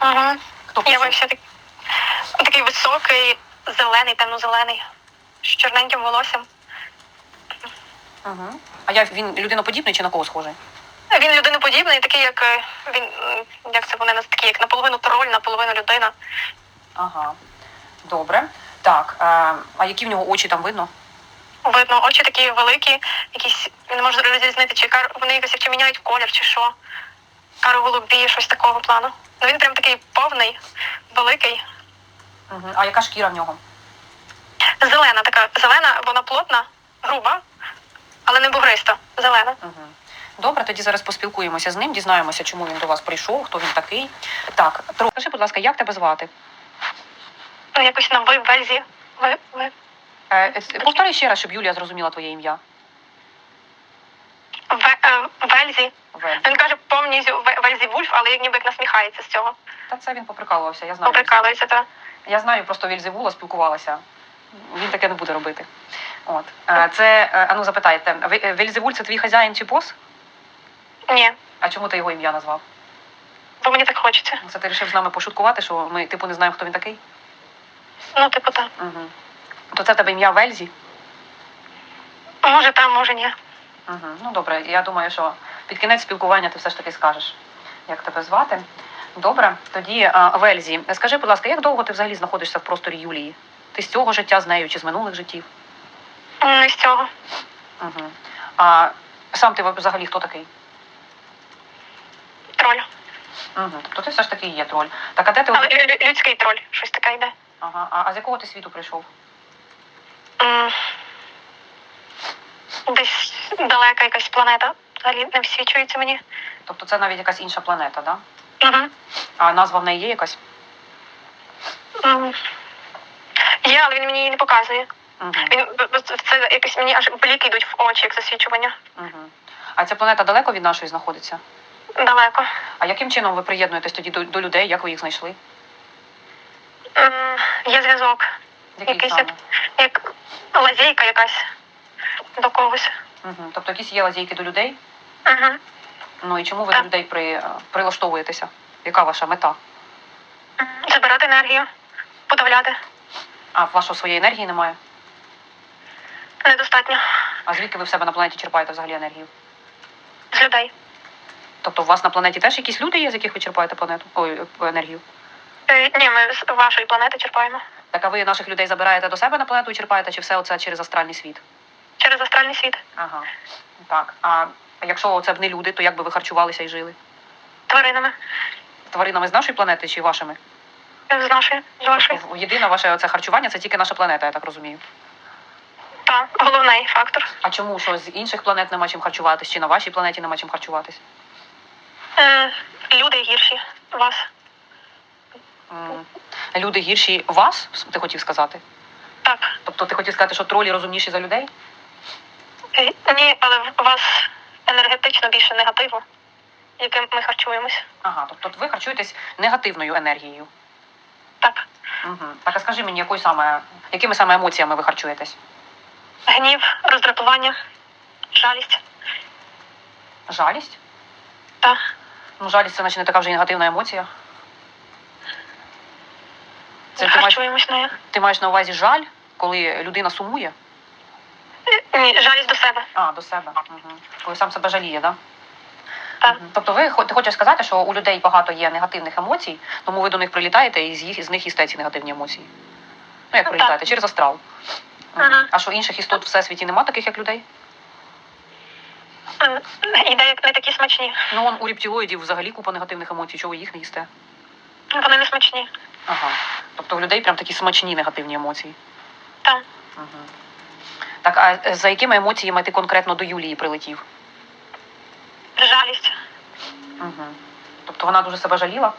Ага. Хто Я вообще так... такий високий, зелений, темно-зелений, з чорненьким волоссям. Угу. А як він людиноподібний чи на кого схожий? Він людиноподібний, такий, як е, він, як це вони нас такий, як наполовину троль, наполовину людина. Ага. Добре. Так, е, а які в нього очі там видно? Видно, очі такі великі, якісь він не може розрізнити, чи кар вони якось чи міняють колір, чи що. Каро голубі, щось такого плану. Ну він прям такий повний, великий, Угу. А яка шкіра в нього? зелена така. Зелена, вона плотна, груба, але не бугриста. Зелена. Угу. Добре, тоді зараз поспілкуємося з ним, дізнаємося, чому він до вас прийшов, хто він такий. Так, Тро, скажи, будь ласка, як тебе звати? Ну, якось на ви вельзі. Ви, ви. Е, е, повтори ще раз, щоб Юлія зрозуміла твоє ім'я. Ве, е, вельзі. Вель. Він каже повністю вельзі Вульф, але як ніби як насміхається з цього. Та це він поприкалувався, я знаю. Поприкалується, так. Я знаю, просто Вільзевула спілкувалася. Він таке не буде робити. От. Е, Це, е, а ну запитайте, Вельзевуль це твій хазяїн чи бос? Ні, А чому ти його ім'я назвав? бо мені так хочеться. Це ти вирішив з нами пошуткувати, що ми типу не знаємо, хто він такий? Ну, типу, так. Угу. То це в тебе ім'я Вельзі? Може там, може ні. Угу. Ну добре, я думаю, що під кінець спілкування ти все ж таки скажеш, як тебе звати. Добре, тоді а, Вельзі, скажи, будь ласка, як довго ти взагалі знаходишся в просторі Юлії? Ти з цього життя з нею чи з минулих життів? Не з цього. Угу. А сам ти взагалі хто такий? Троль. Угу. Тобто ти все ж таки є троль. Так, а де ти Але лю- лю- людський троль, щось таке йде. ага. а, а з якого ти світу прийшов? М. Десь далека якась планета. Взагалі не всвічується мені. Тобто це навіть якась інша планета, да? Угу. А назва в неї є якась? Є, але він мені її не показує. Угу. Він це якось мені аж бліки йдуть в очі, як засвічування. Угу. А ця планета далеко від нашої знаходиться? Далеко. А яким чином ви приєднуєтесь тоді до, до людей? Як ви їх знайшли? М, Є зв'язок. Який Якийсь саме? як, як лазейка якась до когось. Угу. Тобто якісь є лазейки до людей? Угу. Ну і чому ви Так. до людей при, прилаштовуєтеся? Яка ваша мета? Забирати енергію, подавляти. А вашої своєї енергії немає? Недостатньо А звідки ви в себе на планеті черпаєте взагалі енергію? з людей. Тобто у вас на планеті теж якісь люди є, з яких ви черпаєте планету? Ой, е, енергію? Е, Ні, ми з вашої планети черпаємо. Так а ви наших людей забираєте до себе на планету і черпаєте, чи все оце через астральний світ? Через астральний світ. Ага. Так. А якщо це б не люди, то як би ви харчувалися і жили? Тваринами. Тваринами з нашої планети чи вашими? З нашої, з вашої. Єдине ваше оце харчування це тільки наша планета, я так розумію. Так, головний фактор. А чому що з інших планет нема чим харчуватись, чи на вашій планеті нема чим харчуватись? М, Люди гірші вас. М, Люди гірші вас, ти хотів сказати? Так. Тобто ти хотів сказати, що тролі розумніші за людей? Ні, але у вас енергетично більше негативу, яким ми харчуємось. Ага, тобто ви харчуєтесь негативною енергією. Так. Угу. Так, а скажи мені, якою саме, якими саме емоціями ви харчуєтесь? Гнів, роздратування, жалість. Жалість? Так. Ну, жалість це наче не така вже і негативна емоція. Це ти маєш, харчуємось нею. ти маєш на увазі жаль, коли людина сумує? Ні, жалість до себе. А, до себе. Угу. Коли сам себе жаліє, да? Так. Тобто ви ти хочеш сказати, що у людей багато є негативних емоцій, тому ви до них прилітаєте і з, їх, з них їсте ці негативні емоції. Ну, як Ну, прилітаєте? так. Через астрал. Ага. А що інших істот в всесвіті нема таких, як людей? М, Іде як не такі смачні. Ну, он у рептилоїдів взагалі купа негативних емоцій, чого ви їх не їсте? Вони не смачні. Ага. Тобто у людей прям такі смачні негативні емоції. Так. Угу. Так, а е, за якими емоціями ти конкретно до Юлії прилетів? Жалість. Угу. Тобто вона дуже себе жаліла?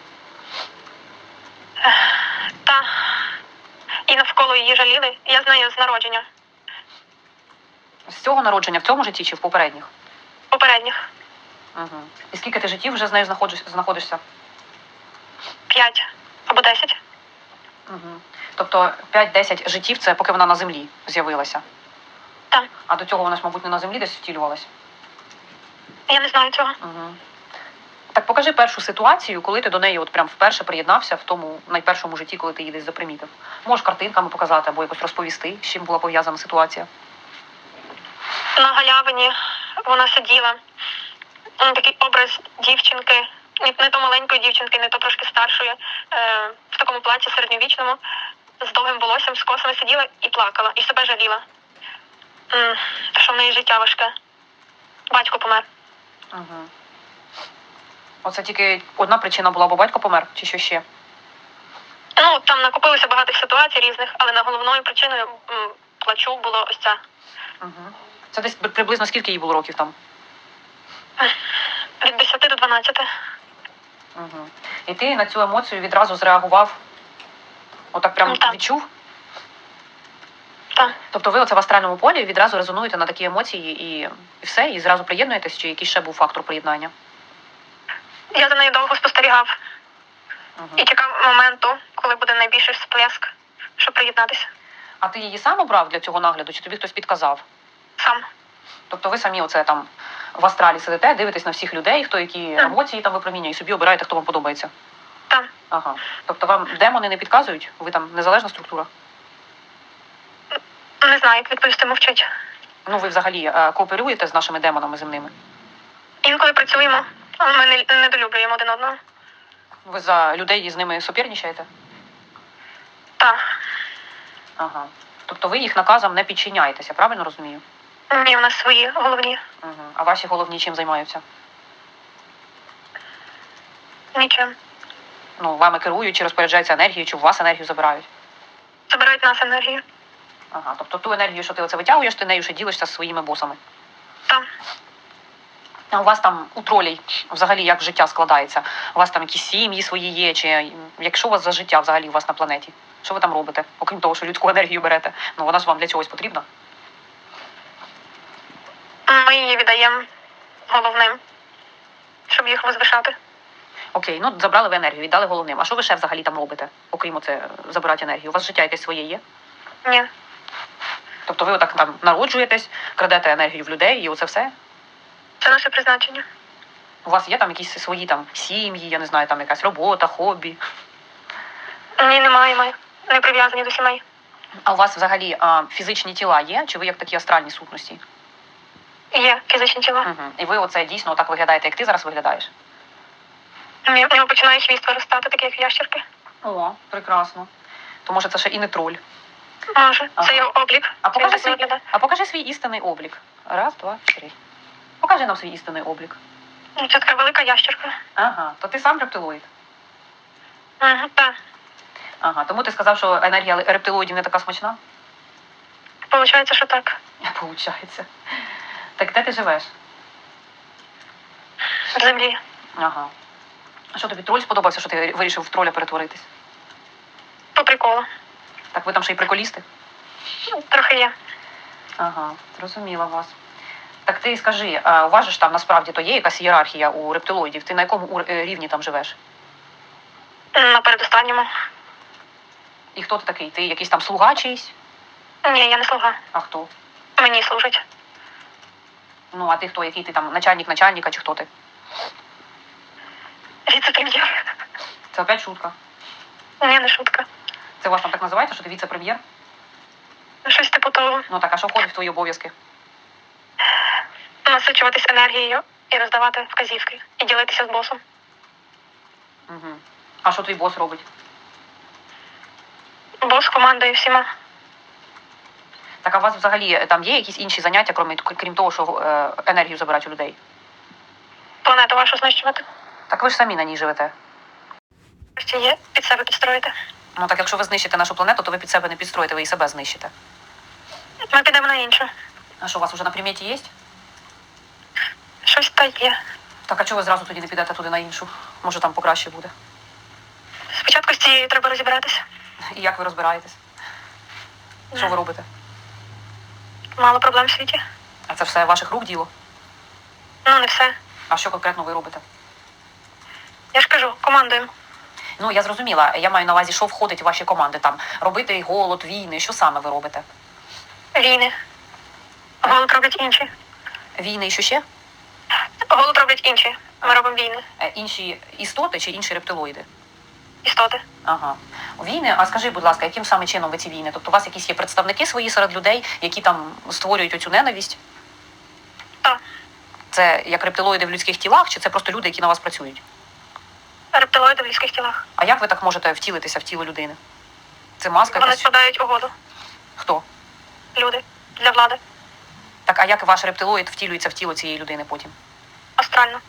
Та. І навколо її жаліли. Я з нею з народження. З цього народження в цьому житті чи в попередніх? Попередніх. Угу. І скільки ти життів вже з нею знаходиш, знаходишся? П'ять або десять. Угу. Тобто 5-10 життів це поки вона на землі з'явилася. Так. А до цього вона ж, мабуть, не на землі десь втілювалась. Я не знаю цього. Угу. Так покажи першу ситуацію, коли ти до неї от прям вперше приєднався в тому найпершому житті, коли ти її десь запримітив. Можеш картинками показати або якось розповісти, з чим була пов'язана ситуація. На галявині вона сиділа. Такий образ дівчинки, не, то маленької дівчинки, не то трошки старшої, е, в такому платі середньовічному, з довгим волоссям, з косами сиділа і плакала, і себе жаліла. М, що в неї життя важке. Батько помер. Угу. Оце тільки одна причина була, бо батько помер, чи що ще? Ну, там накопилося багато ситуацій різних, але на головною причиною м, плачу було ось ця. Угу. Це десь приблизно скільки їй було років там? Від 10 до 12. Угу. І ти на цю емоцію відразу зреагував. Отак прям Ну, так. відчув. Так. Тобто ви оце в астральному полі відразу резонуєте на такі емоції і, і все, і зразу приєднуєтесь, чи який ще був фактор приєднання? Я за нею довго спостерігав Угу. і чекав моменту, коли буде найбільший всплеск, щоб приєднатися. А ти її сам обрав для цього нагляду, чи тобі хтось підказав? Сам. Тобто ви самі оце там в астралі сидите, дивитесь на всіх людей, хто які Так. емоції там випромінює, і собі обираєте, хто вам подобається. Так. Ага. Тобто вам демони не підказують? Ви там незалежна структура? Не знаю, як відповісти мовчить. Ну ви взагалі е, кооперуєте з нашими демонами земними? Інколи працюємо, але ми не недолюблюємо один одного. Ви за людей з ними суперничаєте? Так. Ага. Тобто ви їх наказам не підчиняєтеся, правильно розумію? Ні, у нас свої головні. Угу. А ваші головні чим займаються? Нічим. Ну, вами керують, чи розпоряджаються енергією, чи у вас енергію забирають? Забирають нас енергію. Ага. Тобто ту енергію, що ти оце витягуєш, ти нею ще ділишся зі своїми босами. Так. А у вас там у тролей взагалі як життя складається? У вас там якісь сім'ї свої є, чи якщо у вас за життя взагалі у вас на планеті? Що ви там робите? Окрім того, що людську енергію берете? Ну вона ж вам для чогось потрібна. Ми її віддаємо головним, щоб їх возвишати. Окей, ну забрали ви енергію, віддали головним. А що ви ще взагалі там робите, окрім оце забирати енергію? У вас життя якесь своє є? Ні. Тобто ви отак там народжуєтесь, крадете енергію в людей і оце все? Це наше призначення. У вас є там якісь свої там сім'ї, я не знаю, там якась робота, хобі. Ні, немає ми. Не прив'язані до сімей. А у вас взагалі а, фізичні тіла є? Чи ви як такі астральні сутності? Є фізичні тіла. Угу. І ви оце дійсно так виглядаєте, як ти зараз виглядаєш? Ні, В нього починає хвіст виростати, такі як ящерки. О, прекрасно. То може це ще і не троль. Може, Ага. це його облік. А покажи, свій, а покажи свій істинний облік. Раз, два, три. Покажи нам свій істинний облік. Ну, Це така велика ящерка. Ага, то ти сам рептилоїд. Угу, так. Ага, тому ти сказав, що енергія рептилоїдів не така смачна? Получається, що так. Получається. Так де ти живеш? В землі. Ага. А що тобі троль сподобався, що ти вирішив в троля перетворитись? По приколу. Так ви там ще й приколісти? Ну, Трохи є. Ага, зрозуміла вас. Так ти скажи, а у вас же ж там насправді то є якась ієрархія у рептилоїдів? Ти на якому ур- е, рівні там живеш? На передостанньому. І хто ти такий? Ти якийсь там слуга чийсь? Ні, я не слуга. А хто? Мені служать. Ну, а ти хто? Який ти там начальник начальника чи хто ти? Віце-прем'єр. Це опять шутка. Ні, не шутка. Це у вас там так називається, що ти віце-прем'єр? Щось типу того. Ну так, а що входить в твої обов'язки? Насичуватись енергією і роздавати вказівки. І ділитися з босом. Угу. А що твій бос робить? Бос командує всіма. Так а у вас взагалі е, там є якісь інші заняття, крім, крім того, що е, енергію забирати у людей? Планету вашу знищувати. Так ви ж самі на ній живете. Є під себе підстроїти. Ну так якщо ви знищите нашу планету, то ви під себе не підстроїте, ви і себе знищите. Ми підемо на іншу. А що у вас вже на приміті є? Щось та є. Так а чого ви зразу тоді не підете туди на іншу? Може там покраще буде. Спочатку з цією треба розібратися. І як ви розбираєтесь? Що ви робите? Мало проблем в світі. А це все ваших рук діло? Ну, не все. А що конкретно ви робите? Я ж кажу, командуємо. Ну я зрозуміла. Я маю на увазі, що входить в ваші команди там робити голод, війни. Що саме ви робите? Війни. Голод роблять інші. Війни і що ще? Голод роблять інші. Ми робимо війни, Е, Інші істоти чи інші рептилоїди? істоти. Ага. Війни, а скажи, будь ласка, яким саме чином ви ці війни? Тобто у вас якісь є представники свої серед людей, які там створюють оцю ненависть? Так. Це як рептилоїди в людських тілах, чи це просто люди, які на вас працюють? Рептилоїди в людських тілах. А як ви так можете втілитися в тіло людини? Це маска Вони якась? складають угоду. Хто? Люди для влади. Так, а як ваш рептилоїд втілюється в тіло цієї людини потім? Астрально.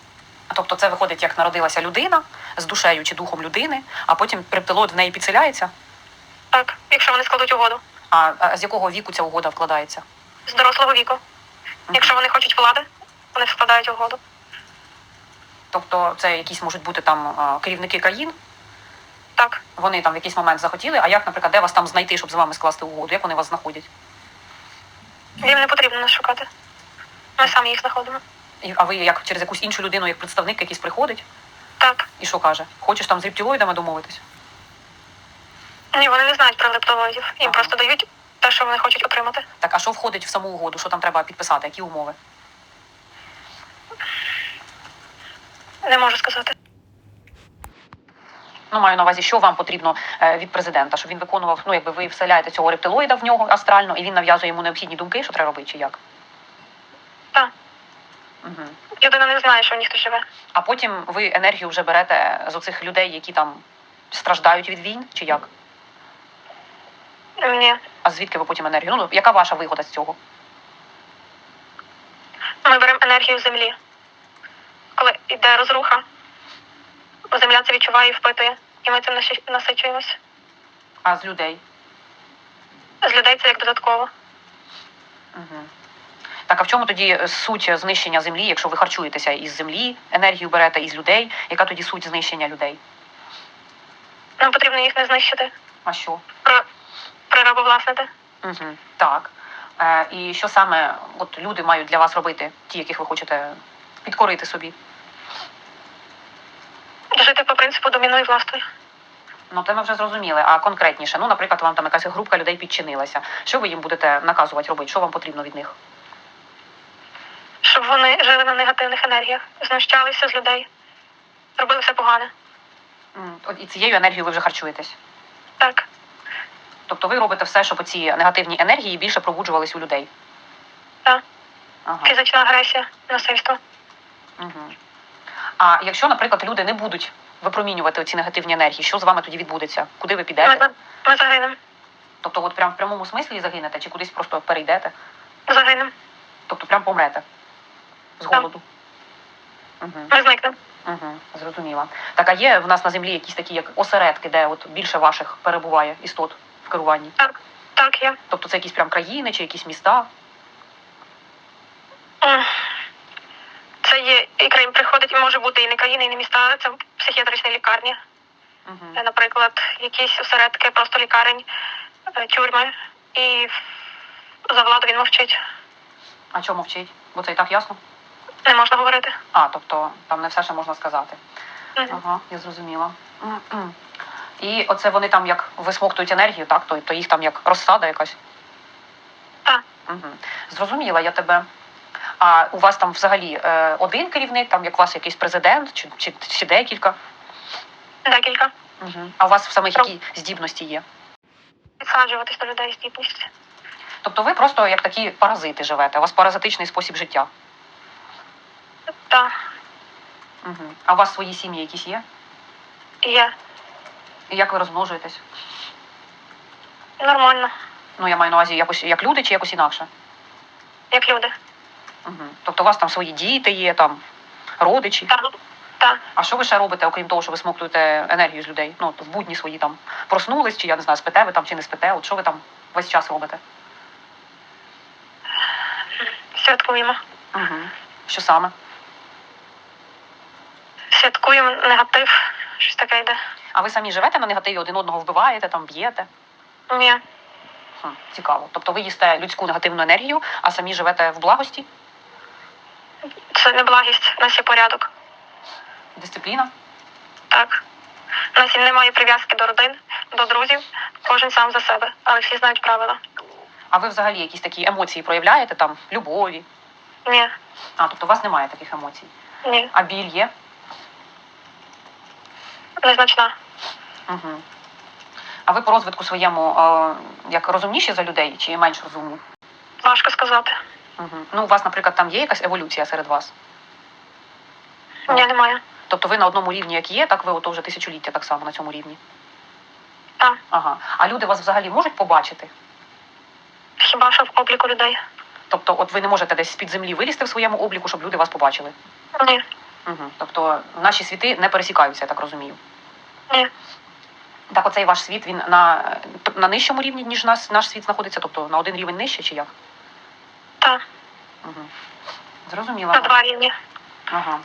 Тобто це виходить, як народилася людина з душею чи духом людини, а потім рептилоїд в неї підселяється? Так, якщо вони складуть угоду А, а з якого віку ця угода вкладається? з дорослого віку. Якщо вони хочуть влади, вони складають угоду. Тобто це якісь можуть бути там керівники країн, Так, вони там в якийсь момент захотіли, а як, наприклад, де вас там знайти, щоб з вами скласти угоду? Як вони вас знаходять? їм не потрібно нас шукати. Ми самі їх знаходимо. І, а ви як через якусь іншу людину, як представник якийсь приходить Так. і що каже? Хочеш там з рептилоїдами домовитись? Ні, вони не знають про рептилоїдів. Їм Ага. просто дають те, що вони хочуть отримати. Так, а що входить в саму угоду? Що там треба підписати? Які умови? Не можу сказати. Ну, маю на увазі, що вам потрібно е, від президента, щоб він виконував, ну якби ви вселяєте цього рептилоїда в нього астрально, і він нав'язує йому необхідні думки, що треба робити, чи як? Так. Угу. Людина не знає, що в них живе. А потім ви енергію вже берете з оцих людей, які там страждають від війн, чи як? Ні. А звідки ви потім енергію? Ну, яка ваша вигода з цього? Ми беремо енергію землі. Коли йде розруха, земля це відчуває і впитує, і ми цим насичу- насичуємось. А з людей? З людей це як додатково. Угу. Так, а в чому тоді е, суть знищення землі, якщо ви харчуєтеся із землі, енергію берете із людей? Яка тоді суть знищення людей? Нам потрібно їх не знищити, А що? при- прирабовласнити. Угу. Так. Е, і що саме от люди мають для вас робити, ті, яких ви хочете підкорити собі? Жити по принципу домінуй властвуй. Ну, це ми вже зрозуміли. А конкретніше, ну, наприклад, вам там якась група людей підчинилася. Що ви їм будете наказувати робити? Що вам потрібно від них? Щоб вони жили на негативних енергіях, знущалися з людей, робили все погане. М, От і цією енергією ви вже харчуєтесь. Так, Тобто ви робите все, щоб ці негативні енергії більше пробуджувались у людей. так. Ага. Фізична агресія, насильство. Угу. А якщо, наприклад, люди не будуть випромінювати ці негативні енергії, що з вами тоді відбудеться? Куди ви підете? ми загинемо. Тобто, от прям в прямому смислі загинете, чи кудись просто перейдете? Загинемо. Тобто прям помрете з голоду. Угу. Ми зникнемо. Угу. Зрозуміла. Так, а є в нас на землі якісь такі як осередки, де от більше ваших перебуває істот в керуванні? Так, так є. Тобто це якісь прям країни чи якісь міста? Є і країн приходить, і може бути і не країни, і не міста. Це психіатричні лікарні. Е, Наприклад, якісь осередки просто лікарень, е, тюрми. І за владу він мовчить. А чому вчить? Бо це і так ясно? Не можна говорити. А, тобто там не все ще можна сказати. Мгм. Ага, я зрозуміла. І оце вони там як висмоктують енергію, так? То, то їх там як розсада якась. Так. Угу. Зрозуміла я тебе. А у вас там взагалі е, один керівник, там як у вас якийсь президент, чи, чи, чи декілька? Декілька. Угу. А у вас Так. які здібності є? Підсаджуватись до людей здібність. Тобто ви просто як такі паразити живете, у вас паразитичний спосіб життя. Так, Угу. А у вас свої сім'ї якісь є? є. І як ви розмножуєтесь? Нормально, Ну, я маю на увазі якось як люди чи якось інакше? як люди. Угу. Тобто у вас там свої діти є, там родичі. Так, так. А що ви ще робите, окрім того, що ви смоктуєте енергію з людей? Ну, в будні свої там проснулись, чи я не знаю, спите ви там чи не спите? От що ви там весь час робите? Святкуємо. Угу. Що саме? Святкуємо негатив. Щось таке йде. А ви самі живете на негативі, один одного вбиваєте, там б'єте? Ні. Хм, цікаво. Тобто ви їсте людську негативну енергію, а самі живете в благості, Це не благість, у нас є порядок. дисципліна? Так. У нас немає прив'язки до родин, до друзів. Кожен сам за себе, але всі знають правила. А ви взагалі якісь такі емоції проявляєте, там, любові? Ні, А, тобто у вас немає таких емоцій. ні, А біль є? незначна. Угу. А ви по розвитку своєму е, як розумніші за людей чи менш розумні? Важко сказати. Угу. Ну, у вас, наприклад, там є якась еволюція серед вас? Ні, немає. Тобто ви на одному рівні, як є, так ви ото вже тисячоліття так само на цьому рівні. Так. Ага. А люди вас взагалі можуть побачити? Хіба що в обліку людей? Тобто, от ви не можете десь з-під землі вилізти в своєму обліку, щоб люди вас побачили. Ні. Угу. Тобто наші світи не пересікаються, я так розумію. Ні. Так, оцей ваш світ він на, на нижчому рівні, ніж нас, наш світ знаходиться, тобто на один рівень нижче, чи як? Так. Угу. Зрозуміла. На два рівні. Ага.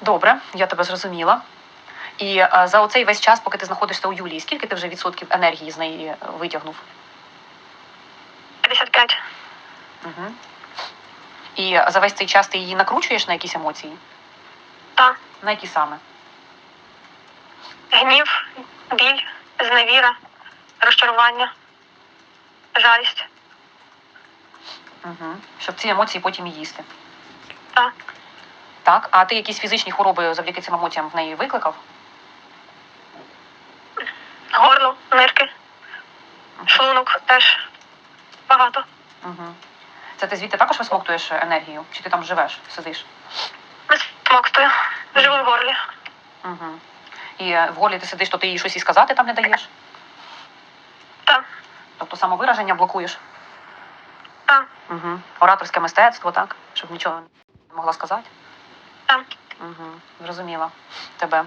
Добре, я тебе зрозуміла. І е, за оцей весь час, поки ти знаходишся у Юлії, скільки ти вже відсотків енергії з неї е, витягнув? 55. Угу. І за весь цей час ти її накручуєш на якісь емоції? Так. На які саме? Гнів, біль, зневіра, розчарування, жалість. Угу. Щоб ці емоції потім і їсти. Так. Так, а ти якісь фізичні хвороби завдяки цим емоціям в неї викликав? Горло, нирки, шлунок теж багато. Угу. Це ти звідти також висмоктуєш енергію? Чи ти там живеш, сидиш? Смоктую. Живу в горлі. Угу. І е, в голі ти сидиш, то ти їй щось і сказати там не даєш? Так. Тобто самовираження блокуєш? Так. Угу. Ораторське мистецтво, так? Щоб нічого не могла сказати? Так. Угу. Зрозуміла тебе.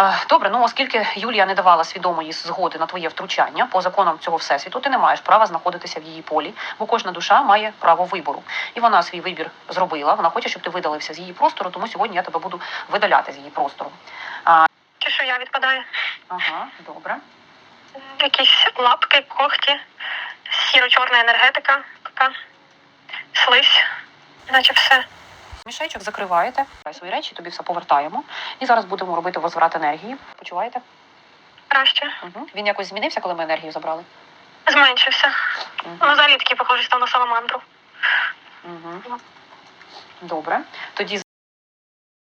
Е, Добре, ну оскільки Юлія не давала свідомої згоди на твоє втручання по законам цього всесвіту, ти не маєш права знаходитися в її полі, бо кожна душа має право вибору. І вона свій вибір зробила. Вона хоче, щоб ти видалився з її простору, тому сьогодні я тебе буду видаляти з її простору. Чи що я відпадаю? Ага, добре. Якісь лапки, когті, сіро-чорна енергетика, така слизь, наче все. Мішечок закриваєте, свої речі, тобі все повертаємо. І зараз будемо робити возврат енергії. Почуваєте? Краще. Угу. Він якось змінився, коли ми енергію забрали. Зменшився. Угу. Ну, взагалі такий похожий став на саламандру. Угу. Добре. Тоді